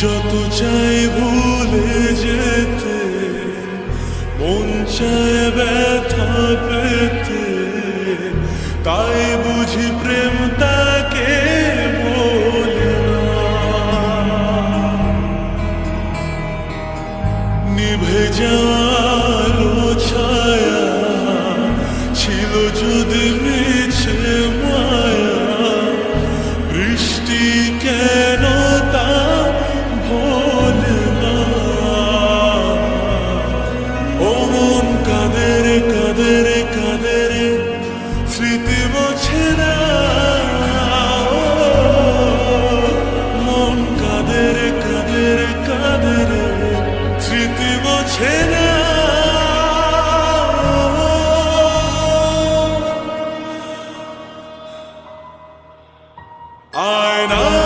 যত চাই ভুলে যেতে, মন চায় ব্যথা পেতে তাই বুঝি প্রেম তাকে। নিভে যাওয়ালো ছায়া ছিল যদি মিছে মায়া, বৃষ্টি কেন কাদের কাদের কাদের স্মৃতি ও মন কাদের কাদের কাদের স্মৃতি মোছে না? আয়না মন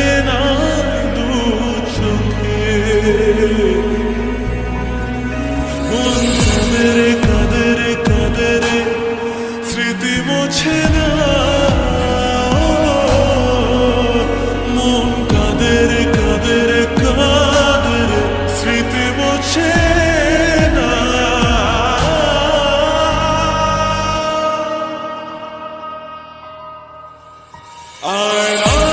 Ein